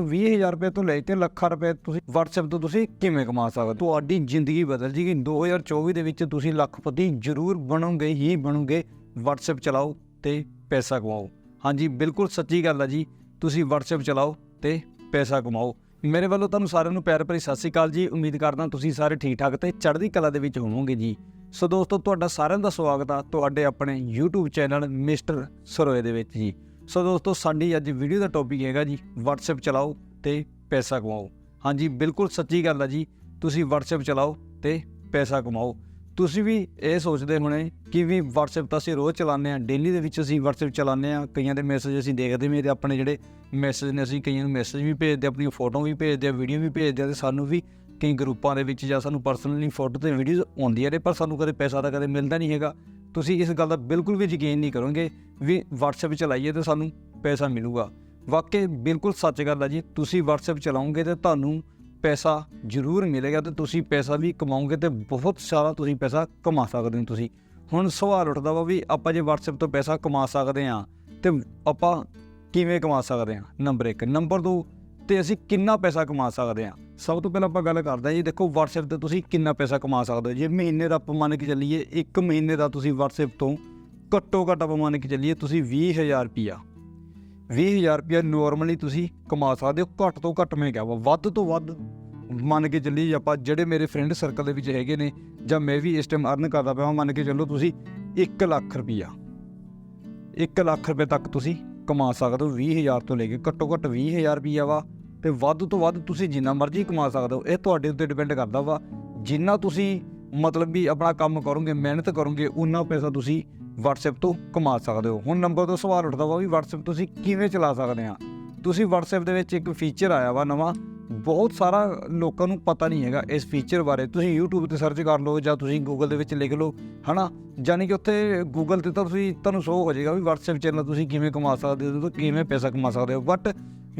20000 ਰੁਪਏ ਤੋਂ ਲੈ ਕੇ ਲੱਖਾਂ ਰੁਪਏ ਤੁਸੀਂ WhatsApp ਤੋਂ ਤੁਸੀਂ ਕਿਵੇਂ ਕਮਾ ਸਕਦੇ ਤੁਹਾਡੀ ਜ਼ਿੰਦਗੀ ਬਦਲ ਜੇਗੀ। 2024 ਦੇ ਵਿੱਚ ਤੁਸੀਂ ਲੱਖਪਤੀ ਜ਼ਰੂਰ ਬਣੋਗੇ, ਹੀ ਬਣੋਗੇ। WhatsApp ਚਲਾਓ ਤੇ ਪੈਸਾ ਕਮਾਓ। ਹਾਂਜੀ, ਬਿਲਕੁਲ ਸੱਚੀ ਗੱਲ ਹੈ ਜੀ। ਤੁਸੀਂ WhatsApp ਚਲਾਓ ਤੇ ਪੈਸਾ ਕਮਾਓ। ਮੇਰੇ ਵੱਲੋਂ ਤੁਹਾਨੂੰ ਸਾਰਿਆਂ ਨੂੰ ਪਿਆਰ ਭਰੀ ਸਤਿ ਸ੍ਰੀ ਅਕਾਲ ਜੀ। ਉਮੀਦ ਕਰਦਾ ਤੁਸੀਂ ਸਾਰੇ ਠੀਕ ਠਾਕ ਤੇ ਚੜ੍ਹਦੀ ਕਲਾ ਦੇ ਵਿੱਚ ਹੋਵੋਗੇ ਜੀ। ਸੋ ਦੋਸਤੋ, ਤੁਹਾਡਾ ਸਾਰਿਆਂ ਦਾ ਸਵਾਗਤ ਆ ਤੁਹਾਡੇ ਆਪਣੇ YouTube ਚੈਨਲ ਮਿਸਟਰ ਸਰੋਏ ਦੇ ਵਿੱਚ ਜੀ। ਸੋ ਦੋਸਤੋ, ਸਾਡੀ ਅੱਜ ਵੀਡੀਓ ਦਾ ਟੌਪਿਕ ਹੈਗਾ ਜੀ, WhatsApp ਚਲਾਓ ਤੇ ਪੈਸਾ ਕਮਾਓ। ਹਾਂਜੀ, ਬਿਲਕੁਲ ਸੱਚੀ ਗੱਲ ਆ ਜੀ, ਤੁਸੀਂ WhatsApp ਚਲਾਓ ਤੇ ਪੈਸਾ ਕਮਾਓ। ਤੁਸੀਂ ਵੀ ਇਹ ਸੋਚਦੇ ਹੋਣੇ ਕਿ ਵੀ WhatsApp ਤਾਂ ਅਸੀਂ ਰੋਜ਼ ਚਲਾਉਂਦੇ ਆ ਡੇਲੀ ਦੇ ਵਿੱਚ ਅਸੀਂ WhatsApp ਚਲਾਉਂਦੇ ਆ ਕਈਆਂ ਦੇ ਮੈਸੇਜ ਅਸੀਂ ਦੇਖਦੇ ਵੀ ਤੇ ਆਪਣੇ ਜਿਹੜੇ ਮੈਸੇਜ ਨੇ ਅਸੀਂ ਕਈਆਂ ਨੂੰ ਮੈਸੇਜ ਵੀ ਭੇਜਦੇ, ਆਪਣੀਆਂ ਫੋਟੋ ਵੀ ਭੇਜਦੇ ਆ ਵੀਡੀਓ ਵੀ ਭੇਜਦੇ ਆ ਤੇ ਸਾਨੂੰ ਵੀ ਕਈ ਗਰੁੱਪਾਂ ਦੇ ਵਿੱਚ ਜਾਂ ਸਾਨੂੰ ਪਰਸਨਲੀ ਫੋਟੋ ਤੇ ਵੀਡੀਓਜ਼ ਆਉਂਦੀਆਂ ਨੇ, ਪਰ ਸਾਨੂੰ ਕਦੇ ਪੈਸਾ ਤਾਂ ਕਦੇ ਮਿਲਦਾ ਨਹੀਂ ਹੈਗਾ। ਤੁਸੀਂ ਇਸ ਗੱਲ ਦਾ ਬਿਲਕੁਲ ਵੀ ਯਕੀਨ ਨਹੀਂ ਕਰੋਗੇ ਵੀ WhatsApp ਚਲਾਈਏ ਤੇ ਸਾਨੂੰ ਪੈਸਾ ਮਿਲੂਗਾ। ਵਾਕਈ ਬਿਲਕੁਲ ਸੱਚ ਗੱਲ ਹੈ ਜੀ, ਤੁਸੀਂ WhatsApp ਚਲਾਉਂਗੇ ਤੇ ਤੁਹਾਨੂੰ ਪੈਸਾ ਜ਼ਰੂਰ ਮਿਲੇਗਾ ਤੇ ਤੁਸੀਂ ਪੈਸਾ ਵੀ ਕਮਾਓਗੇ ਤੇ ਬਹੁਤ ਸਾਰਾ ਤੁਸੀਂ ਪੈਸਾ ਕਮਾ ਸਕਦੇ ਹੋ ਤੁਸੀਂ। ਹੁਣ ਸਵਾਲ ਉੱਠਦਾ ਵਾ ਵੀ ਆਪਾਂ ਜੇ WhatsApp ਤੋਂ ਪੈਸਾ ਕਮਾ ਸਕਦੇ ਆ ਤੇ ਆਪਾਂ ਕਿਵੇਂ ਕਮਾ ਸਕਦੇ ਆ ਨੰਬਰ 1 ਨੰਬਰ 2 ਤੇ ਅਸੀਂ ਕਿੰਨਾ ਪੈਸਾ ਕਮਾ ਸਕਦੇ ਹਾਂ? ਸਭ ਤੋਂ ਪਹਿਲਾਂ ਆਪਾਂ ਗੱਲ ਕਰਦੇ ਹਾਂ ਜੀ, ਦੇਖੋ WhatsApp ਤੇ ਤੁਸੀਂ ਕਿੰਨਾ ਪੈਸਾ ਕਮਾ ਸਕਦੇ ਹੋ? ਜੇ ਮਹੀਨੇ ਦਾ ਆਪਾਂ ਮੰਨ ਕੇ ਚੱਲੀਏ, ਇੱਕ ਮਹੀਨੇ ਦਾ ਤੁਸੀਂ WhatsApp ਤੋਂ ਘੱਟੋ ਘੱਟ ਆਪਾਂ ਮੰਨ ਕੇ ਚੱਲੀਏ ਤੁਸੀਂ 20000 ਰੁਪਿਆ 20000 ਰੁਪਿਆ ਨਾਰਮਲੀ ਤੁਸੀਂ ਕਮਾ ਸਕਦੇ ਹੋ, ਘੱਟ ਤੋਂ ਘੱਟ ਮੈਂ ਕਿਹਾ ਵਾ, ਵੱਧ ਤੋਂ ਵੱਧ ਮੰਨ ਕੇ ਚੱਲੀਏ ਆਪਾਂ ਜਿਹੜੇ ਮੇਰੇ ਫਰੈਂਡ ਸਰਕਲ ਦੇ ਵਿੱਚ ਹੈਗੇ ਨੇ, ਜਾਂ ਮੈਂ ਵੀ ਇਸ ਟਾਈਮ ਅਰਨ ਕਰਦਾ ਪਿਆ ਹਾਂ ਮੰਨ ਕੇ ਚੱਲੋ ਤੁਸੀਂ 1 ਲੱਖ ਰੁਪਿਆ 1 ਲੱਖ ਰੁਪਏ ਤੱਕ ਤੁਸੀਂ ਕਮਾ ਸਕਦੇ ਹੋ 20000 ਤੋਂ ਲੈ ਕੇ ਘੱਟੋ ਘੱਟ 20000 ਰੁਪਿਆ ਵਾ। ਤੇ ਵੱਧ ਤੋਂ ਵੱਧ ਤੁਸੀਂ ਜਿੰਨਾ ਮਰਜ਼ੀ ਕਮਾ ਸਕਦੇ ਹੋ, ਇਹ ਤੁਹਾਡੇ ਉੱਤੇ ਡਿਪੈਂਡ ਕਰਦਾ ਵਾ। ਜਿੰਨਾ ਤੁਸੀਂ ਮਤਲਬ ਵੀ ਆਪਣਾ ਕੰਮ ਕਰੋਗੇ, ਮਿਹਨਤ ਕਰੋਗੇ ਉਨਾ ਪੈਸਾ ਤੁਸੀਂ WhatsApp ਤੋਂ ਕਮਾ ਸਕਦੇ ਹੋ। ਹੁਣ ਨੰਬਰ ਤੋਂ ਸਵਾਲ ਉੱਠਦਾ ਵਾ ਵੀ WhatsApp ਤੁਸੀਂ ਕਿਵੇਂ ਚਲਾ ਸਕਦੇ ਆ? ਤੁਸੀਂ WhatsApp ਦੇ ਵਿੱਚ ਇੱਕ ਫੀਚਰ ਆਇਆ ਵਾ ਨਵਾਂ, ਬਹੁਤ ਸਾਰਾ ਲੋਕਾਂ ਨੂੰ ਪਤਾ ਨਹੀਂ ਹੈਗਾ ਇਸ ਫੀਚਰ ਬਾਰੇ। ਤੁਸੀਂ YouTube ਤੇ ਸਰਚ ਕਰ ਲਓ ਜਾਂ ਤੁਸੀਂ Google ਦੇ ਵਿੱਚ ਲਿਖ ਲਓ, ਹਨਾ? ਯਾਨੀ ਕਿ ਉੱਥੇ Google ਤੇ ਤਾਂ ਤੁਸੀਂ, ਤੁਹਾਨੂੰ ਸ਼ੋ ਹੋ ਜਾਏਗਾ ਵੀ WhatsApp ਚੈਨਲ ਤੁਸੀਂ ਕਿਵੇਂ ਕਮਾ ਸਕਦੇ ਹੋ ਤੇ ਕਿਵੇਂ ਪੈਸਾ ਕਮਾ ਸਕਦੇ ਹੋ। ਬਟ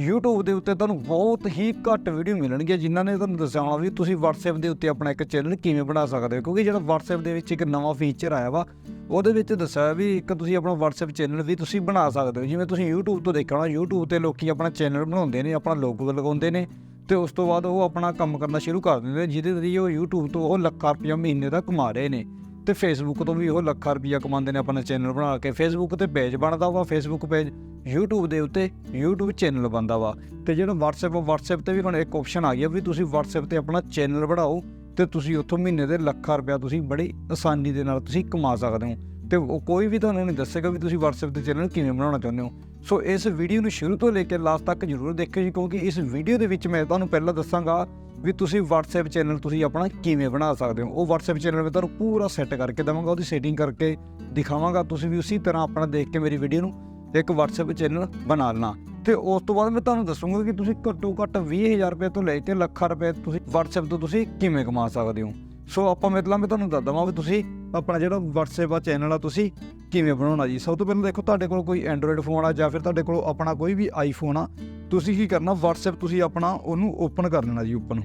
YouTube ਦੇ ਉੱਤੇ ਤੁਹਾਨੂੰ ਬਹੁਤ ਹੀ ਘੱਟ ਵੀਡੀਓ ਮਿਲਣਗੀਆਂ, ਜਿਨ੍ਹਾਂ ਨੇ ਤੁਹਾਨੂੰ ਦੱਸਿਆ ਹੋਣਾ ਵੀ ਤੁਸੀਂ WhatsApp ਦੇ ਉੱਤੇ ਆਪਣਾ ਇੱਕ ਚੈਨਲ ਕਿਵੇਂ ਬਣਾ ਸਕਦੇ ਹੋ? ਕਿਉਂਕਿ ਜਿਹੜਾ WhatsApp ਦੇ ਵਿੱਚ ਇੱਕ ਨਵਾਂ ਫੀਚਰ ਆਇਆ ਵਾ, ਉਹਦੇ ਵਿੱਚ ਦੱਸਿਆ ਵੀ ਇੱਕ ਤੁਸੀਂ ਆਪਣਾ WhatsApp ਚੈਨਲ ਵੀ ਤੁਸੀਂ ਬਣਾ ਸਕਦੇ ਹੋ। ਜਿਵੇਂ ਤੁਸੀਂ YouTube ਤੋਂ ਦੇਖਿਆ ਦੇਖਣਾ YouTube ਤੇ ਲੋਕੀ ਆਪਣਾ ਚੈਨਲ ਬਣਾਉਂਦੇ ਨੇ, ਆਪਣਾ ਲੋਗੋ ਲਗਾਉਂਦੇ ਨੇ ਤੇ ਉਸ ਤੋਂ ਬਾਅਦ ਉਹ ਆਪਣਾ ਕੰਮ ਕਰਨਾ ਸ਼ੁਰੂ ਕਰ ਦਿੰਦੇ ਨੇ, ਜਿਹਦੇ ਜ਼ਰੀਏ ਉਹ YouTube ਤੋਂ ਉਹ ਲੱਖਾਂ ਰੁਪਇਆ ਮਹੀਨੇ ਦਾ ਕਮਾ ਰਹੇ ਨੇ। ਤੇ ਫੇਸਬੁੱਕ ਤੋਂ ਵੀ ਉਹ ਲੱਖਾਂ ਰੁਪਈਆ ਕਮਾਉਂਦੇ ਨੇ ਆਪਣਾ ਚੈਨਲ ਬਣਾ ਕੇ। ਫੇਸਬੁੱਕ ਤੇ ਪੇਜ ਬਣਦਾ ਵਾ ਫੇਸਬੁੱਕ ਪੇਜ YouTube ਦੇ ਉੱਤੇ YouTube ਚੈਨਲ ਬਣਦਾ ਵਾ। ਤੇ ਜਿਹੜਾ WhatsApp WhatsApp ਤੇ ਵੀ ਹੁਣ ਇੱਕ ਆਪਸ਼ਨ ਆ ਗਿਆ ਵੀ ਤੁਸੀਂ WhatsApp ਤੇ ਆਪਣਾ ਚੈਨਲ ਬਣਾਓ ਤੇ ਤੁਸੀਂ ਉੱਥੋਂ ਮਹੀਨੇ ਦੇ ਲੱਖਾਂ ਰੁਪਇਆ ਤੁਸੀਂ ਬੜੀ ਆਸਾਨੀ ਦੇ ਨਾਲ ਤੁਸੀਂ ਕਮਾ ਸਕਦੇ ਹੋ। ਤੇ ਉਹ ਕੋਈ ਵੀ ਤੁਹਾਨੂੰ ਨਹੀਂ ਦੱਸੇਗਾ ਵੀ ਤੁਸੀਂ WhatsApp ਤੇ ਚੈਨਲ ਕਿਵੇਂ ਬਣਾਉਣਾ ਚਾਹੁੰਦੇ ਹੋ। ਸੋ ਇਸ ਵੀਡੀਓ ਨੂੰ ਸ਼ੁਰੂ ਤੋਂ ਲੈ ਕੇ ਲਾਸਟ ਤੱਕ ਜਰੂਰ ਦੇਖਿਓ ਜੀ, ਕਿਉਂਕਿ ਇਸ ਵੀਡੀਓ ਦੇ ਵਿੱਚ ਮੈਂ ਤੁਹਾਨੂੰ ਪਹਿਲਾਂ ਦੱਸਾਂਗਾ ਵੀ ਤੁਸੀਂ WhatsApp ਚੈਨਲ ਤੁਸੀਂ ਆਪਣਾ ਕਿਵੇਂ ਬਣਾ ਸਕਦੇ ਹੋ? ਉਹ WhatsApp ਚੈਨਲ ਮੈਂ ਤੁਹਾਨੂੰ ਪੂਰਾ ਸੈੱਟ ਕਰਕੇ ਦਵਾਂਗਾ, ਉਹਦੀ ਸੈਟਿੰਗ ਕਰਕੇ ਦਿਖਾਵਾਂਗਾ। ਤੁਸੀਂ ਵੀ ਉਸੇ ਤਰ੍ਹਾਂ ਆਪਣਾ ਦੇਖ ਕੇ ਮੇਰੀ ਵੀਡੀਓ ਨੂੰ ਇੱਕ WhatsApp ਚੈਨਲ ਬਣਾ ਲੈਣਾ। ਤੇ ਉਸ ਤੋਂ ਬਾਅਦ ਮੈਂ ਤੁਹਾਨੂੰ ਦੱਸੂੰਗਾ ਕਿ ਤੁਸੀਂ ਘੱਟੋ ਘੱਟ 20000 ਰੁਪਏ ਤੋਂ ਲੈ ਕੇ ਲੱਖਾਂ ਰੁਪਏ ਤੁਸੀਂ WhatsApp ਤੋਂ ਤੁਸੀਂ ਕਿਵੇਂ ਕਮਾ ਸਕਦੇ ਹੋ? ਸੋ ਆਪਾਂ ਮਤਲਬ ਮੈਂ ਤੁਹਾਨੂੰ ਦੱਸ ਦਵਾਂ ਵੀ ਤੁਸੀਂ ਆਪਣਾ ਜਿਹੜਾ WhatsApp ਆ ਚੈਨਲ ਆ ਤੁਸੀਂ ਕਿਵੇਂ ਬਣਾਉਣਾ ਜੀ। ਸਭ ਤੋਂ ਪਹਿਲਾਂ ਦੇਖੋ, ਤੁਹਾਡੇ ਕੋਲ ਕੋਈ Android ਫੋਨ ਆ ਜਾਂ ਫਿਰ ਤੁਹਾਡੇ ਕੋਲ ਆਪਣਾ ਕੋਈ ਵੀ iPhone ਆ ਤੁਸੀਂ ਕੀ ਕਰਨਾ, WhatsApp ਤੁਸੀਂ ਆਪਣਾ ਉਹਨੂੰ ਓਪਨ ਕਰ ਲੈਣਾ ਜੀ ਓਪਨ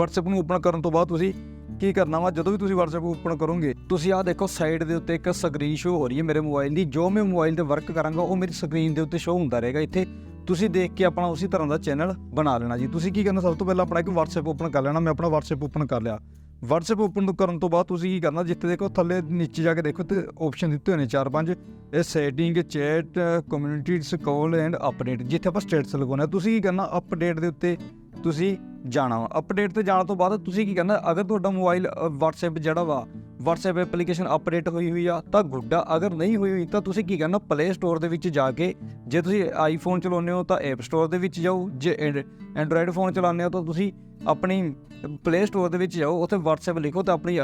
WhatsApp ਨੂੰ ਓਪਨ ਕਰਨ ਤੋਂ ਬਾਅਦ ਤੁਸੀਂ ਕੀ ਕਰਨਾ ਵਾ, ਜਦੋਂ ਵੀ ਤੁਸੀਂ WhatsApp ਓਪਨ ਕਰੋਗੇ, ਤੁਸੀਂ ਆਹ ਦੇਖੋ ਸਾਈਡ ਦੇ ਉੱਤੇ ਇੱਕ ਸਕਰੀਨ ਸ਼ੋ ਹੋ ਰਹੀ ਹੈ ਮੇਰੇ ਮੋਬਾਈਲ ਦੀ। ਜੋ ਮੈਂ ਮੋਬਾਈਲ ਤੇ ਵਰਕ ਕਰਾਂਗਾ, ਉਹ ਮੇਰੀ ਸਕਰੀਨ ਦੇ ਉੱਤੇ ਸ਼ੋ ਹੁੰਦਾ ਰਹੇਗਾ ਇੱਥੇ। ਤੁਸੀਂ ਦੇਖ ਕੇ ਆਪਣਾ ਉਸੇ ਤਰ੍ਹਾਂ ਦਾ ਚੈਨਲ ਬਣਾ ਲੈਣਾ ਜੀ। ਤੁਸੀਂ ਕੀ ਕਰਨਾ, ਸਭ ਤੋਂ ਪਹਿਲਾਂ ਆਪਣਾ ਇੱਕ WhatsApp ਓਪਨ ਕਰ ਲੈਣਾ। ਮੈਂ ਆਪਣਾ WhatsApp ਓਪਨ ਕਰ ਲਿਆ। WhatsApp ਓਪਨ ਕਰਨ ਤੋਂ ਬਾਅਦ ਤੁਸੀਂ ਕੀ ਕਰਨਾ, ਜਿੱਥੇ ਦੇਖੋ ਥੱਲੇ ਨੀਚੇ ਜਾ ਕੇ ਦੇਖੋ ਤੇ ਆਪਸ਼ਨ ਦਿੱਤੇ ਹੋਏ ਨੇ ਚਾਰ ਪੰਜ। ਇਹ setting chat communities call and update ਜਿੱਥੇ ਆਪਾਂ ਸਟੇਟਸ ਲਗਾਉਣਾ। ਤੁਸੀਂ ਕੀ ਕਰਨਾ ਅਪਡੇਟ ਦੇ ਉੱਤੇ ਤੁਸੀਂ ਜਾਣਾ ਵਾ। ਅਪਡੇਟ ਤੇ ਜਾਣ ਤੋਂ ਬਾਅਦ ਤੁਸੀਂ ਕੀ ਕਰਨਾ, ਅਗਰ ਤੁਹਾਡਾ ਮੋਬਾਈਲ WhatsApp ਜਿਹੜਾ ਵਾ WhatsApp ਐਪਲੀਕੇਸ਼ਨ ਅਪਡੇਟ ਹੋਈ ਹੋਈ ਆ, ਤਾਂ ਗੁੱਡਾ ਅਗਰ ਨਹੀਂ ਹੋਈ ਹੋਈ, ਤਾਂ ਤੁਸੀਂ ਕੀ ਕਰਨਾ? ਪਲੇ ਸਟੋਰ ਦੇ ਵਿੱਚ ਜਾ ਕੇ, ਜੇ ਤੁਸੀਂ ਆਈਫੋਨ ਚਲਾਉਂਦੇ ਹੋ, ਤਾਂ ਐਪ ਸਟੋਰ ਦੇ ਵਿੱਚ ਜਾਓ। ਜੇ ਐਂਡਰੋਇਡ ਫੋਨ ਚਲਾਉਂਦੇ ਹੋ, ਤਾਂ ਤੁਸੀਂ ਆਪਣੀ ਪਲੇ ਸਟੋਰ ਦੇ ਵਿੱਚ ਜਾਓ। ਉੱਥੇ WhatsApp ਲਿਖੋ ਤਾਂ ਆਪਣੀ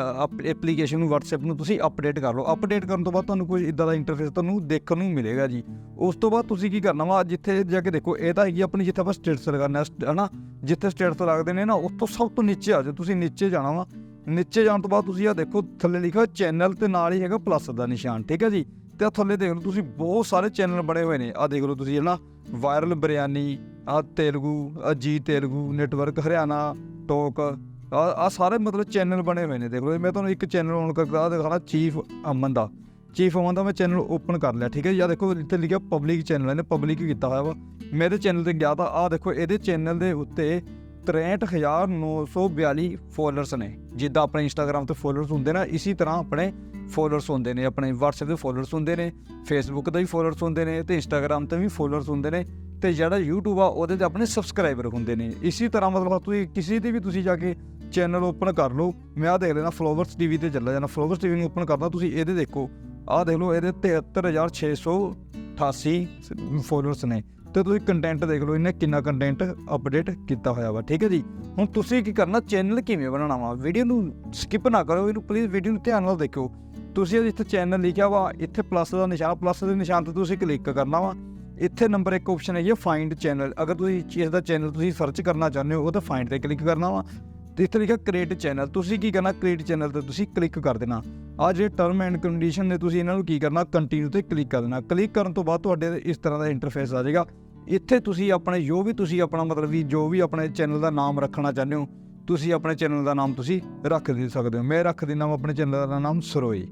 ਐਪਲੀਕੇਸ਼ਨ ਨੂੰ WhatsApp ਨੂੰ ਤੁਸੀਂ ਅਪਡੇਟ ਕਰ ਲਓ। ਅਪਡੇਟ ਕਰਨ ਤੋਂ ਬਾਅਦ ਤੁਹਾਨੂੰ ਕੁਝ ਇਦਾਂ ਦਾ ਇੰਟਰਫੇਸ ਤੁਹਾਨੂੰ ਦੇਖਣ ਨੂੰ ਮਿਲੇਗਾ ਜੀ। ਉਸ ਤੋਂ ਬਾਅਦ ਤੁਸੀਂ ਕੀ ਕਰਨਾ ਵਾ? ਜਿੱਥੇ ਜਾ ਕੇ ਦੇਖੋ, ਇਹ ਤਾਂ ਹੈਗੀ ਆਪਣੀ ਜਿੱਥੇ ਆਪਾਂ ਸਟੇਟਸ ਲਗਾਉਣਾ ਨਾ ਜਿੱਥੇ ਸਟੇਟਸ ਲੱਗਦੇ ਨੇ ਨਾ, ਉਸ ਤੋਂ ਸਭ ਤੋਂ ਨੀਚੇ ਆ ਜਾਓ। ਤੁਸੀਂ ਨੀਚੇ ਜਾਣਾ ਵਾ। ਨੀਚੇ ਜਾਣ ਤੋਂ ਬਾਅਦ ਤੁਸੀਂ ਆ ਦੇਖੋ, ਥੱਲੇ ਲਿਖਿਆ ਚੈਨਲ ਤੇ ਨਾਲ ਹੀ ਹੈਗਾ ਪਲੱਸ ਦਾ ਨਿਸ਼ਾਨ, ਠੀਕ ਹੈ ਜੀ? ਤੇ ਆ ਥੱਲੇ ਦੇਖ ਲਓ ਤੁਸੀਂ, ਬਹੁਤ ਸਾਰੇ ਚੈਨਲ ਬਣੇ ਹੋਏ ਨੇ। ਆ ਦੇਖ ਲਓ ਤੁਸੀਂ, ਹਨਾ? ਵਾਇਰਲ ਬਿਰਿਆਨੀ ਆ ਤੇਲਗੂ ਆ ਜੀ ਤੇਲਗੂ ਨੈਟਵਰਕ ਹਰਿਆਣਾ ਟੋਕ ਆ ਆ ਸਾਰੇ ਮਤਲਬ ਚੈਨਲ ਬਣੇ ਹੋਏ ਨੇ, ਦੇਖ ਲਓ ਮੈਂ ਤੁਹਾਨੂੰ ਇੱਕ ਚੈਨਲ ਔਨ ਕਰਕੇ ਆ ਦਿਖਾਣਾ ਚੀਫ ਅਮਨ ਦਾ। ਚੀਫ ਅਮਨ ਦਾ ਮੈਂ ਚੈਨਲ ਓਪਨ ਕਰ ਲਿਆ, ਠੀਕ ਹੈ ਜੀ? ਆਹ ਦੇਖੋ, ਇੱਥੇ ਲਿਖਿਆ ਪਬਲਿਕ ਚੈਨਲ ਇਹਨੇ ਪਬਲਿਕ ਕੀਤਾ ਹੋਇਆ ਵਾ। ਮੇਰੇ ਚੈਨਲ ਤੇ ਗਿਆ ਤਾਂ ਆਹ ਦੇਖੋ, ਇਹਦੇ ਚੈਨਲ ਦੇ ਉੱਤੇ 63942 ਫੋਲੋਅਰਸ ਨੇ ਜਿੱਦਾਂ ਆਪਣੇ ਇੰਸਟਾਗ੍ਰam ਤੇ ਫੋਲੋਅਰਸ ਹੁੰਦੇ ਨਾ, ਇਸੇ ਤਰ੍ਹਾਂ ਆਪਣੇ ਫੋਲੋਅਰਸ ਹੁੰਦੇ ਨੇ, ਆਪਣੇ WhatsApp ਦੇ ਫੋਲੋਅਰਸ ਹੁੰਦੇ ਨੇ, Facebook ਦੇ ਵੀ ਫੋਲੋਅਰਸ ਹੁੰਦੇ ਨੇ ਤੇ Instagram ਤੇ ਵੀ ਫੋਲੋਅਰਸ ਹੁੰਦੇ ਨੇ ਤੇ ਜਿਹੜਾ YouTube ਆ, ਉਹਦੇ ਤੇ ਆਪਣੇ ਸਬਸਕ੍ਰਾਈਬਰ ਹੁੰਦੇ ਨੇ। ਇਸੇ ਤਰ੍ਹਾਂ ਮਤਲਬ ਤੁਸੀਂ ਕਿਸੇ ਤੇ ਵੀ ਤੁਸੀਂ ਜਾ ਕੇ ਚੈਨਲ ਓਪਨ ਕਰ ਲਓ। ਮੈਂ ਆਹ ਦੇਖ ਲੈਣਾ ਫਲੋਵਰਸ ਟੀਵੀ ਤੇ ਚੱਲਾ ਜਾਣਾ ਫਲੋਵਰਸ ਟੀਵੀ ਨੂੰ ਓਪਨ ਕਰਦਾ, ਤੁਸੀਂ ਇਹਦੇ ਦੇਖੋ। ਆਹ ਦੇਖ ਲਓ, ਇਹਦੇ 73688 ਫੋਲੋਅਰਸ ਨੇ। ਤੇ ਤੁਸੀਂ ਕੰਟੈਂਟ ਦੇਖ ਲਓ, ਇਹਨੇ ਕਿੰਨਾ ਕੰਟੈਂਟ ਅਪਡੇਟ ਕੀਤਾ ਹੋਇਆ ਵਾ, ਠੀਕ ਹੈ ਜੀ? ਹੁਣ ਤੁਸੀਂ ਕੀ ਕਰਨਾ ਚੈਨਲ ਕਿਵੇਂ ਬਣਾਉਣਾ ਵਾ? ਵੀਡੀਓ ਨੂੰ ਸਕਿਪ ਨਾ ਕਰੋ, ਇਹਨੂੰ ਪਲੀਜ਼ ਵੀਡੀਓ ਨੂੰ ਧਿਆਨ ਨਾਲ ਦੇਖੋ ਤੁਸੀਂ ਇੱਥੇ ਚੈਨਲ ਲਿਖਿਆ ਵਾ, ਇੱਥੇ ਪਲੱਸ ਦਾ ਨਿਸ਼ਾਨ ਪਲੱਸ ਦੇ ਨਿਸ਼ਾਨ ਤੇ ਤੁਸੀਂ ਕਲਿੱਕ ਕਰਨਾ ਵਾ। ਇੱਥੇ ਨੰਬਰ ਇੱਕ ਆਪਸ਼ਨ ਹੈ ਇਹ ਫਾਈਂਡ ਚੈਨਲ ਅਗਰ ਤੁਸੀਂ ਚੀਜ਼ ਦਾ ਚੈਨਲ ਤੁਸੀਂ ਸਰਚ ਕਰਨਾ ਚਾਹੁੰਦੇ ਹੋ ਤਾਂ ਫਾਈਂਡ ਤੇ ਕਲਿੱਕ ਕਰਨਾ ਵਾ। ਤੇ ਇੱਥੇ ਲਿਖਿਆ ਕ੍ਰੀਏਟ ਚੈਨਲ ਤੁਸੀਂ ਕੀ ਕਰਨਾ? ਕ੍ਰੀਏਟ ਚੈਨਲ ਤੇ ਤੁਸੀਂ ਕਲਿੱਕ ਕਰ ਦੇਣਾ। ਆ ਜਿਹੜੇ ਟਰਮ ਐਂਡ ਕੰਡੀਸ਼ਨ ਨੇ, ਤੁਸੀਂ ਇਹਨਾਂ ਨੂੰ ਕੀ ਕਰਨਾ? ਕੰਟੀਨਿਊ ਤੇ ਕਲਿੱਕ ਕਰ ਦੇਣਾ। ਕਲਿੱਕ ਕਰਨ ਤੋਂ ਬਾਅਦ ਤੁਹਾਡੇ ਇਸ ਤਰ੍ਹਾਂ ਦਾ ਇੰਟਰਫੇਸ ਆ ਜਾਏਗਾ। ਇੱਥੇ ਤੁਸੀਂ ਆਪਣੇ, ਜੋ ਵੀ ਤੁਸੀਂ ਆਪਣਾ ਮਤਲਬ ਵੀ ਜੋ ਵੀ ਆਪਣੇ ਚੈਨਲ ਦਾ ਨਾਮ ਰੱਖਣਾ ਚਾਹੁੰਦੇ ਹੋ, ਤੁਸੀਂ ਆਪਣੇ ਚੈਨਲ ਦਾ ਨਾਮ ਤੁਸੀਂ ਰੱਖ ਦੇ ਸਕਦੇ ਹੋ। ਮੈਂ ਰੱਖ ਦਿੰਦਾ ਹਾਂ ਆਪਣੇ ਚੈਨਲ ਦਾ ਨਾਮ Saroay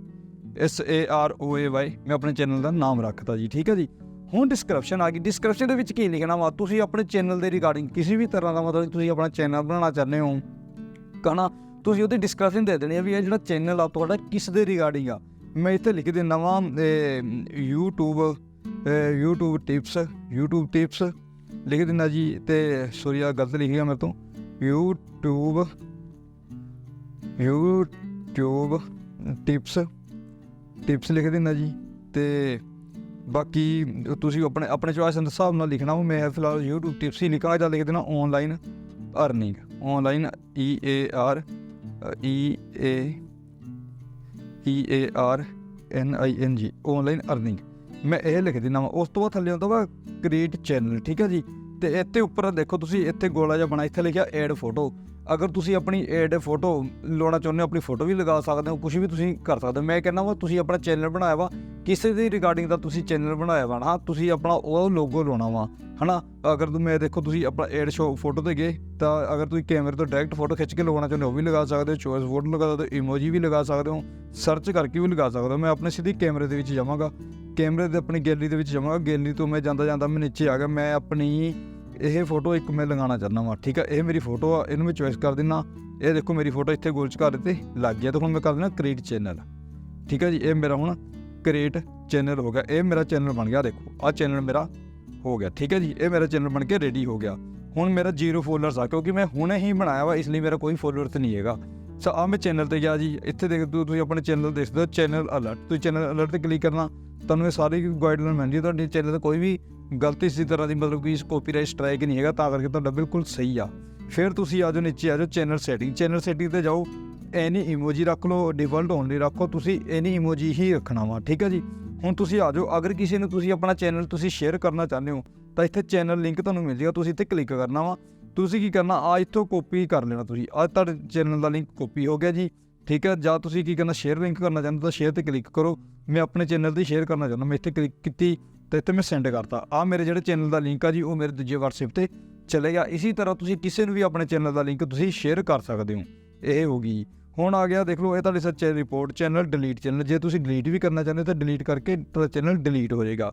S A R O A Y ਮੈਂ ਆਪਣੇ ਚੈਨਲ ਦਾ ਨਾਮ ਰੱਖਤਾ ਜੀ, ਠੀਕ ਹੈ ਜੀ? ਹੁਣ ਡਿਸਕ੍ਰਿਪਸ਼ਨ ਆ ਗਈ। ਡਿਸਕ੍ਰਿਪਸ਼ਨ ਦੇ ਵਿੱਚ ਕੀ ਲਿਖਣਾ ਵਾ? ਤੁਸੀਂ ਆਪਣੇ ਚੈਨਲ ਦੇ ਰਿਗਾਰਡਿੰਗ ਕਿਸੇ ਵੀ ਤਰ੍ਹਾਂ ਦਾ ਮਤਲਬ ਤੁਸੀਂ ਆਪਣਾ ਚੈਨਲ ਬਣਾਉਣਾ ਚਾਹੁੰਦੇ ਹੋ ਕਹਣਾ ਤੁਸੀਂ ਉਹਦੀ ਡਿਸਕਸ਼ਨ ਦੇ ਦੇਣੀ ਆ ਵੀ ਇਹ ਜਿਹੜਾ ਚੈਨਲ ਆ ਤੁਹਾਡਾ ਕਿਸ ਦੇ ਰਿਗਾਰਡਿੰਗ ਆ। ਮੈਂ ਇੱਥੇ ਲਿਖ ਦਿੰਦਾ ਵਾਂ YouTube uh YouTube tips YouTube tips ਲਿਖ ਦਿੰਦਾ ਜੀ ਤੇ ਸੋਰੀ ਆ ਗਲਤ ਆ ਮੇਰੇ ਤੋਂ। YouTube YouTube ਟਿਪਸ ਟਿਪਸ ਲਿਖ ਦਿੰਦਾ ਜੀ ਤੇ ਬਾਕੀ ਤੁਸੀਂ ਆਪਣੇ ਆਪਣੇ ਚੋਇਸ ਦੇ ਹਿਸਾਬ ਨਾਲ ਲਿਖਣਾ ਵਾ। ਮੈਂ ਫਿਲਹਾਲ YouTube ਟਿਪਸ ਹੀ ਲਿਖਾਂਗਾ ਜਾਂ ਲਿਖ ਦੇਣਾ online earning online E A R E A E A R, N I N G online earning. ਮੈਂ ਇਹ ਲਿਖ ਦਿੰਦਾ ਵਾਂ, ਉਸ ਤੋਂ ਬਾਅਦ ਥੱਲੇ ਆਉਂਦਾ ਵਾ ਕ੍ਰੀਏਟ ਚੈਨਲ, ਠੀਕ ਹੈ ਜੀ? ਤੇ ਇੱਥੇ ਉੱਪਰ ਦੇਖੋ ਤੁਸੀਂ, ਇੱਥੇ ਗੋਲਾ ਜਿਹਾ ਬਣਾ, ਇੱਥੇ ਲਿਖਿਆ ਐਡ ਫੋਟੋ। ਅਗਰ ਤੁਸੀਂ ਆਪਣੀ ਐਡ ਫੋਟੋ ਲਾਉਣਾ ਚਾਹੁੰਦੇ ਹੋ, ਆਪਣੀ ਫੋਟੋ ਵੀ ਲਗਾ ਸਕਦੇ ਹੋ ਕੁਝ ਵੀ ਤੁਸੀਂ ਕਰ ਸਕਦੇ ਹੋ। ਮੈਂ ਕਹਿੰਦਾ ਵਾ, ਤੁਸੀਂ ਆਪਣਾ ਚੈਨਲ ਬਣਾਇਆ ਵਾ, ਕਿਸੇ ਦੀ ਰਿਗਾਰਡਿੰਗ ਦਾ ਤੁਸੀਂ ਚੈਨਲ ਬਣਾਇਆ ਵਾ ਨਾ, ਤੁਸੀਂ ਆਪਣਾ ਉਹ ਲੋਗੋ ਲਾਉਣਾ ਵਾ, ਹਨਾ? ਅਗਰ ਤੁਸੀਂ ਮੈਂ ਦੇਖੋ, ਤੁਸੀਂ ਆਪਣਾ ਐਡ ਸ਼ੋ ਫੋਟੋ ਤੇ ਗਏ, ਤਾਂ ਅਗਰ ਤੁਸੀਂ ਕੈਮਰੇ ਤੋਂ ਡਾਇਰੈਕਟ ਫੋਟੋ ਖਿੱਚ ਕੇ ਲਗਾਉਣਾ ਚਾਹੁੰਦੇ ਹੋ, ਉਹ ਵੀ ਲਗਾ ਸਕਦੇ ਹੋ ਚੋਇਸ ਫੋਟੋ ਲਗਾ ਸਕਦੇ ਹੋ ਇਮੋਜੀ ਵੀ ਲਗਾ ਸਕਦੇ ਹੋ ਸਰਚ ਕਰਕੇ ਵੀ ਲਗਾ ਸਕਦੇ ਹੋ। ਮੈਂ ਆਪਣੇ ਸਿੱਧੀ ਕੈਮਰੇ ਦੇ ਵਿੱਚ ਜਾਵਾਂਗਾ ਕੈਮਰੇ ਦੇ ਆਪਣੀ ਗੈਲਰੀ ਦੇ ਵਿੱਚ ਜਾਵਾਂਗਾ ਗੈਲਰੀ ਤੋਂ ਮੈਂ ਜਾਂਦਾ ਜਾਂਦਾ ਮੈਂ ਨੀਚੇ ਆ ਗਿਆ, ਮੈਂ ਆਪਣੀ ਇਹ ਫੋਟੋ ਇੱਕ ਮੈਂ ਲਗਾਉਣਾ ਚਾਹੁੰਦਾ ਵਾਂ, ਠੀਕ ਹੈ ਇਹ ਮੇਰੀ ਫੋਟੋ ਆ, ਇਹਨੂੰ ਮੈਂ ਚੋਇਸ ਕਰ ਦਿੰਨਾ ਇਹ ਦੇਖੋ, ਮੇਰੀ ਫੋਟੋ ਇੱਥੇ ਗੋਲ ਚ ਕਰ ਦਿੱਤੇ ਲੱਗ ਗਿਆ। ਤਾਂ ਹੁਣ ਮੈਂ ਕਰ ਦੇਣਾ ਕ੍ਰੀਏਟ ਚੈਨਲ ਠੀਕ ਹੈ ਜੀ? ਇਹ ਮੇਰਾ ਹੁਣ ਕ੍ਰੀਏਟ ਚੈਨਲ ਹੋ ਗਿਆ। ਇਹ ਮੇਰਾ ਚੈਨਲ ਬਣ ਗਿਆ, ਦੇਖੋ। ਆਹ ਚੈਨਲ ਮੇਰਾ ਹੋ ਗਿਆ, ਠੀਕ ਹੈ ਜੀ? ਇਹ ਮੇਰਾ ਚੈਨਲ ਬਣ ਕੇ ਰੈਡੀ ਹੋ ਗਿਆ। ਹੁਣ ਮੇਰਾ ਜ਼ੀਰੋ ਫੋਲੋਅਰਸ ਆ, ਕਿਉਂਕਿ ਮੈਂ ਹੁਣੇ ਹੀ ਬਣਾਇਆ ਵਾ, ਇਸ ਲਈ ਮੇਰਾ ਕੋਈ ਫੋਲੋਅਰਸ ਨਹੀਂ ਹੈਗਾ। ਸੋ ਆ ਮੈਂ ਚੈਨਲ ਤੇ ਗਿਆ ਜੀ। ਇੱਥੇ ਦੇਖ, ਤੂੰ ਤੁਸੀਂ ਆਪਣੇ ਚੈਨਲ ਦੇਖ ਸਕਦੇ ਹੋ ਚੈਨਲ ਅਲਰਟ ਤੁਸੀਂ ਚੈਨਲ ਅਲਰਟ ਤੇ ਕਲਿੱਕ ਕਰਨਾ, ਤੁਹਾਨੂੰ ਇਹ ਸਾਰੀ ਗਾਈਡਲਾਈਨ ਮਿਲ ਜੀ ਤੁਹਾਡੇ ਚੈਨਲ ਤੇ ਕੋਈ ਵੀ ਗਲਤੀ ਇਸੇ ਤਰ੍ਹਾਂ ਦੀ ਮਤਲਬ ਕਿ ਕਾਪੀਰਾਈਟ ਸਟ੍ਰਾਈਕ ਨਹੀਂ ਹੈਗਾ, ਤਾਂ ਕਰਕੇ ਤੁਹਾਡਾ ਬਿਲਕੁਲ ਸਹੀ ਆ। ਫਿਰ ਤੁਸੀਂ ਆ ਜਾਓ ਨੀਚੇ, ਆ ਜਾਓ ਚੈਨਲ ਸੈਟਿੰਗ ਚੈਨਲ ਸੈਟਿੰਗ ਤੇ ਜਾਓ, ਐਨੀ ਇਮੋਜੀ ਰੱਖ ਲਓ ਡਿਫਾਲਟ ਓਨਲੀ ਰੱਖੋ, ਤੁਸੀਂ ਐਨੀ ਇਮੋਜੀ ਹੀ ਰੱਖਣਾ ਵਾ, ਠੀਕ ਹੈ ਜੀ? ਹੁਣ ਤੁਸੀਂ ਆ ਜਾਓ, ਅਗਰ ਕਿਸੇ ਨੂੰ ਤੁਸੀਂ ਆਪਣਾ ਚੈਨਲ ਤੁਸੀਂ ਸ਼ੇਅਰ ਕਰਨਾ ਚਾਹੁੰਦੇ ਹੋ, ਤਾਂ ਇੱਥੇ ਚੈਨਲ ਲਿੰਕ ਤੁਹਾਨੂੰ ਮਿਲ ਜਾਏਗਾ ਤੁਸੀਂ ਇੱਥੇ ਕਲਿੱਕ ਕਰਨਾ ਵਾ। ਤੁਸੀਂ ਕੀ ਕਰਨਾ, ਆ ਇੱਥੋਂ ਕਾਪੀ ਕਰ ਲੈਣਾ ਤੁਸੀਂ, ਆ ਤੁਹਾਡੇ ਚੈਨਲ ਦਾ ਲਿੰਕ ਕਾਪੀ ਹੋ ਗਿਆ ਜੀ, ਠੀਕ ਹੈ ਜਾਂ ਤੁਸੀਂ ਕੀ ਕਰਨਾ ਸ਼ੇਅਰ ਲਿੰਕ ਕਰਨਾ ਚਾਹੁੰਦੇ ਤਾਂ ਸ਼ੇਅਰ ਤੇ ਕਲਿੱਕ ਕਰੋ। ਮੈਂ ਆਪਣੇ ਚੈਨਲ ਤੇ ਸ਼ੇਅਰ ਕਰਨਾ ਚਾਹੁੰਦਾ, ਮੈਂ ਇੱਥੇ ਕਲਿੱਕ ਕੀਤੀ ਤੇ ਇੱਥੇ ਮੈਂ ਸੈਂਡ ਕਰਤਾ। ਆ ਮੇਰੇ ਜਿਹੜੇ ਚੈਨਲ ਦਾ ਲਿੰਕ ਆ ਜੀ, ਉਹ ਮੇਰੇ ਦੂਜੇ WhatsApp ਤੇ ਚਲੇਗਾ ਇਸੇ ਤਰ੍ਹਾਂ ਤੁਸੀਂ ਕਿਸੇ ਨੂੰ ਵੀ ਆਪਣੇ ਚੈਨਲ ਦਾ ਲਿੰਕ ਤੁਸੀਂ ਸ਼ੇਅਰ ਕਰ ਸਕਦੇ ਹੋ। ਇਹ ਹੋ ਗਈ। ਹੁਣ ਆ ਗਿਆ, ਦੇਖ ਲਓ, ਇਹ ਤੁਹਾਡੀ ਸੱਚੇ ਰਿਪੋਰਟ ਚੈਨਲ ਡਿਲੀਟ ਚੈਨਲ ਜੇ ਤੁਸੀਂ ਡਿਲੀਟ ਵੀ ਕਰਨਾ ਚਾਹੁੰਦੇ ਹੋ, ਤਾਂ ਡਿਲੀਟ ਕਰਕੇ ਤੁਹਾਡਾ ਚੈਨਲ ਡਿਲੀਟ ਹੋ ਜਾਏਗਾ।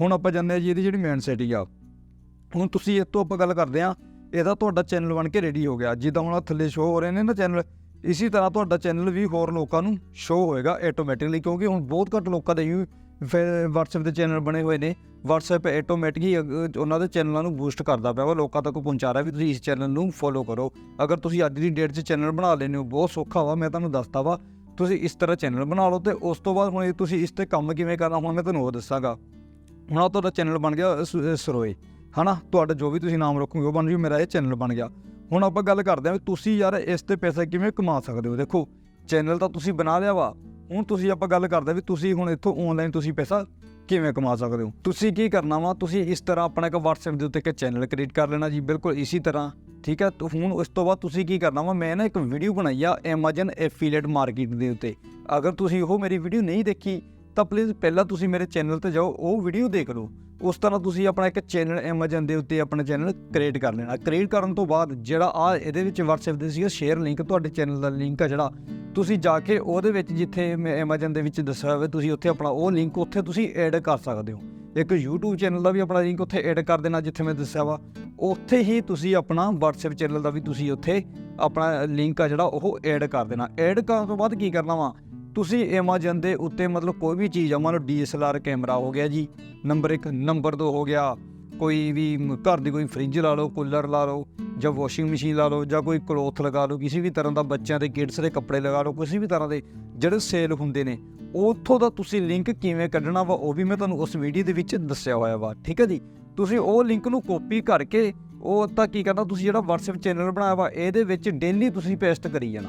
ਹੁਣ ਆਪਾਂ ਜਾਂਦੇ ਆ ਜੀ, ਇਹਦੀ ਜਿਹੜੀ ਮੇਨ ਸੈਟਿੰਗ ਆ। ਹੁਣ ਤੁਸੀਂ ਇਹ ਤੋਂ ਆਪਾਂ ਗੱਲ ਕਰਦੇ ਆ ਇਹਦਾ ਤੁਹਾਡਾ ਚੈਨਲ ਬਣ ਕੇ ਰੈਡੀ ਹੋ ਗਿਆ। ਜਿੱਦਾਂ ਹੁਣ ਥੱਲੇ ਸ਼ੋ ਹੋ ਰਹੇ ਨੇ ਨਾ ਚੈਨਲ ਇਸੇ ਤਰ੍ਹਾਂ ਤੁਹਾਡਾ ਚੈਨਲ ਵੀ ਹੋਰ ਲੋਕਾਂ ਨੂੰ ਸ਼ੋ ਹੋਏਗਾ ਆਟੋਮੈਟਿਕਲੀ ਕਿਉਂਕਿ ਹੁਣ ਬਹੁਤ ਘੱਟ ਲੋਕਾਂ ਦੇ ਫਿਰ WhatsApp ਦੇ ਚੈਨਲ ਬਣੇ ਹੋਏ ਨੇ। WhatsApp ਆਟੋਮੈਟਿਕ ਹੀ ਅਗ- ਉਹਨਾਂ ਦੇ ਚੈਨਲਾਂ ਨੂੰ ਬੂਸਟ ਕਰਦਾ ਪਿਆ ਵਾ। ਲੋਕਾਂ ਤੱਕ ਪਹੁੰਚਾ ਰਿਹਾ ਵੀ ਤੁਸੀਂ ਇਸ ਚੈਨਲ ਨੂੰ ਫੋਲੋ ਕਰੋ। ਅਗਰ ਤੁਸੀਂ ਅੱਜ ਦੀ ਡੇਟ 'ਚ ਚੈਨਲ ਬਣਾ ਲੈਨੇ ਹੋ ਬਹੁਤ ਸੌਖਾ ਵਾ ਮੈਂ ਤੁਹਾਨੂੰ ਦੱਸਦਾ ਵਾ। ਤੁਸੀਂ ਇਸ ਤਰ੍ਹਾਂ ਚੈਨਲ ਬਣਾ ਲਓ ਤੇ ਉਸ ਤੋਂ ਬਾਅਦ ਹੁਣ ਤੁਸੀਂ ਇਸ ਤੇ ਕੰਮ ਕਿਵੇਂ ਕਰਨਾ ਹੁਣ ਮੈਂ ਤੁਹਾਨੂੰ ਉਹ ਦੱਸਾਂਗਾ। ਹੁਣ ਆਹ ਤੁਹਾਡਾ ਚੈਨਲ ਬਣ ਗਿਆ ਸ- ਅ, ਸਰੋਏ ਹਨਾ? ਤੁਹਾਡਾ ਜੋ ਵੀ ਤੁਸੀਂ ਨਾਮ ਰੱਖੋਗੇ ਉਹ ਬਣ ਜੂ ਮੇਰਾ ਇਹ ਚੈਨਲ ਬਣ ਗਿਆ। ਹੁਣ ਆਪਾਂ ਗੱਲ ਕਰਦੇ ਹਾਂ ਵੀ ਤੁਸੀਂ ਯਾਰ ਇਸ ਤੇ ਪੈਸਾ ਕਿਵੇਂ ਕਮਾ ਸਕਦੇ ਹੋ? ਦੇਖੋ ਚੈਨਲ ਤਾਂ ਤੁਸੀਂ ਬਣਾ ਲਿਆ ਵਾ। ਹੁਣ ਤੁਸੀਂ ਆਪਾਂ ਗੱਲ ਕਰਦੇ ਵੀ ਤੁਸੀਂ ਹੁਣ ਇੱਥੋਂ ਆਨਲਾਈਨ ਤੁਸੀਂ ਪੈਸਾ ਕਿਵੇਂ ਕਮਾ ਸਕਦੇ ਹੋ? ਤੁਸੀਂ ਕੀ ਕਰਨਾ ਵਾ? ਤੁਸੀਂ ਇਸ ਤਰ੍ਹਾਂ ਆਪਣਾ ਇੱਕ WhatsApp ਦੇ ਉੱਤੇ ਇੱਕ ਚੈਨਲ ਕ੍ਰੀਏਟ ਕਰ ਲੈਣਾ ਜੀ, ਬਿਲਕੁਲ ਇਸੇ ਤਰ੍ਹਾਂ, ਠੀਕ ਹੈ? ਤਾਂ ਹੁਣ ਉਸ ਤੋਂ ਬਾਅਦ ਤੁਸੀਂ ਕੀ ਕਰਨਾ ਵਾ? ਮੈਂ ਨਾ ਇੱਕ ਵੀਡੀਓ ਬਣਾਈ ਆ Amazon ਐਫੀਲੀਏਟ ਮਾਰਕੀਟ ਦੇ ਉੱਤੇ। ਅਗਰ ਤੁਸੀਂ ਉਹ ਮੇਰੀ ਵੀਡੀਓ ਨਹੀਂ ਦੇਖੀ ਤਾਂ ਪਲੀਜ਼ ਪਹਿਲਾਂ ਤੁਸੀਂ ਮੇਰੇ ਚੈਨਲ ਤੇ ਜਾਓ, ਉਹ ਵੀਡੀਓ ਦੇਖ ਲਓ। ਉਸ ਤਰ੍ਹਾਂ ਤੁਸੀਂ ਆਪਣਾ ਇੱਕ ਚੈਨਲ Amazon ਦੇ ਉੱਤੇ ਆਪਣਾ ਚੈਨਲ ਕ੍ਰੀਏਟ ਕਰ ਲੈਣਾ। ਕ੍ਰੀਏਟ ਕਰਨ ਤੋਂ ਬਾਅਦ ਜਿਹੜਾ ਆ ਇਹਦੇ ਵਿੱਚ WhatsApp ਦੇ ਸੀਗਾ ਸ਼ੇਅਰ ਲਿੰਕ ਤੁਹਾਡੇ ਚੈਨਲ ਦਾ ਲਿੰਕ ਆ ਜਿਹੜਾ। ਤੁਸੀਂ ਜਾ ਕੇ ਉਹਦੇ ਵਿੱਚ ਜਿੱਥੇ ਮੈਂ Amazon ਦੇ ਵਿੱਚ ਦੱਸਿਆ ਹੋਵੇ ਤੁਸੀਂ ਉੱਥੇ ਆਪਣਾ ਉਹ ਲਿੰਕ ਉੱਥੇ ਤੁਸੀਂ ਐਡ ਕਰ ਸਕਦੇ ਹੋ। ਇੱਕ YouTube ਚੈਨਲ ਦਾ ਵੀ ਆਪਣਾ ਲਿੰਕ ਉੱਥੇ ਐਡ ਕਰ ਦੇਣਾ, ਜਿੱਥੇ ਮੈਂ ਦੱਸਿਆ ਵਾ। ਉੱਥੇ ਹੀ ਤੁਸੀਂ ਆਪਣਾ WhatsApp ਚੈਨਲ ਦਾ ਵੀ ਤੁਸੀਂ ਉੱਥੇ ਆਪਣਾ ਲਿੰਕ ਆ ਜਿਹੜਾ, ਉਹ ਐਡ ਕਰ ਦੇਣਾ। ਐਡ ਕਰਨ ਤੋਂ ਬਾਅਦ ਕੀ ਕਰਨਾ ਵਾ? ਤੁਸੀਂ Amazon ਦੇ ਉੱਤੇ ਮਤਲਬ ਕੋਈ ਵੀ ਚੀਜ਼ ਆ, ਮੰਨ ਲਓ DSLR ਕੈਮਰਾ ਹੋ ਗਿਆ ਜੀ, ਨੰਬਰ 1 ਨੰਬਰ 2 ਹੋ ਗਿਆ, ਕੋਈ ਵੀ ਘਰ ਦੀ ਕੋਈ ਫ੍ਰਿਜ ਲਾ ਲਓ, ਕੂਲਰ ਲਾ ਲਓ, ਜਾਂ ਵਾਸ਼ਿੰਗ ਮਸ਼ੀਨ ਲਾ ਲਓ, ਜਾਂ ਕੋਈ ਕਲੋਥ ਲਗਾ ਲਓ, ਕਿਸੇ ਵੀ ਤਰ੍ਹਾਂ ਦਾ ਬੱਚਿਆਂ ਦੇ ਕਿਡਸ ਦੇ ਕੱਪੜੇ ਲਗਾ ਲਓ, ਕਿਸੇ ਵੀ ਤਰ੍ਹਾਂ ਦੇ ਜਿਹੜੇ ਸੇਲ ਹੁੰਦੇ ਨੇ, ਉੱਥੋਂ ਦਾ ਤੁਸੀਂ ਲਿੰਕ ਕਿਵੇਂ ਕੱਢਣਾ ਵਾ, ਉਹ ਵੀ ਮੈਂ ਤੁਹਾਨੂੰ ਉਸ ਵੀਡੀਓ ਦੇ ਵਿੱਚ ਦੱਸਿਆ ਹੋਇਆ ਵਾ, ਠੀਕ ਹੈ ਜੀ? ਤੁਸੀਂ ਉਹ ਲਿੰਕ ਨੂੰ ਕਾਪੀ ਕਰਕੇ, ਉਹ ਤਾਂ ਕੀ ਕਰਨਾ, ਤੁਸੀਂ ਜਿਹੜਾ WhatsApp ਚੈਨਲ ਬਣਾਇਆ ਵਾ, ਇਹਦੇ ਵਿੱਚ ਡੇਲੀ ਤੁਸੀਂ ਪੇਸਟ ਕਰੀ ਜਾਣਾ।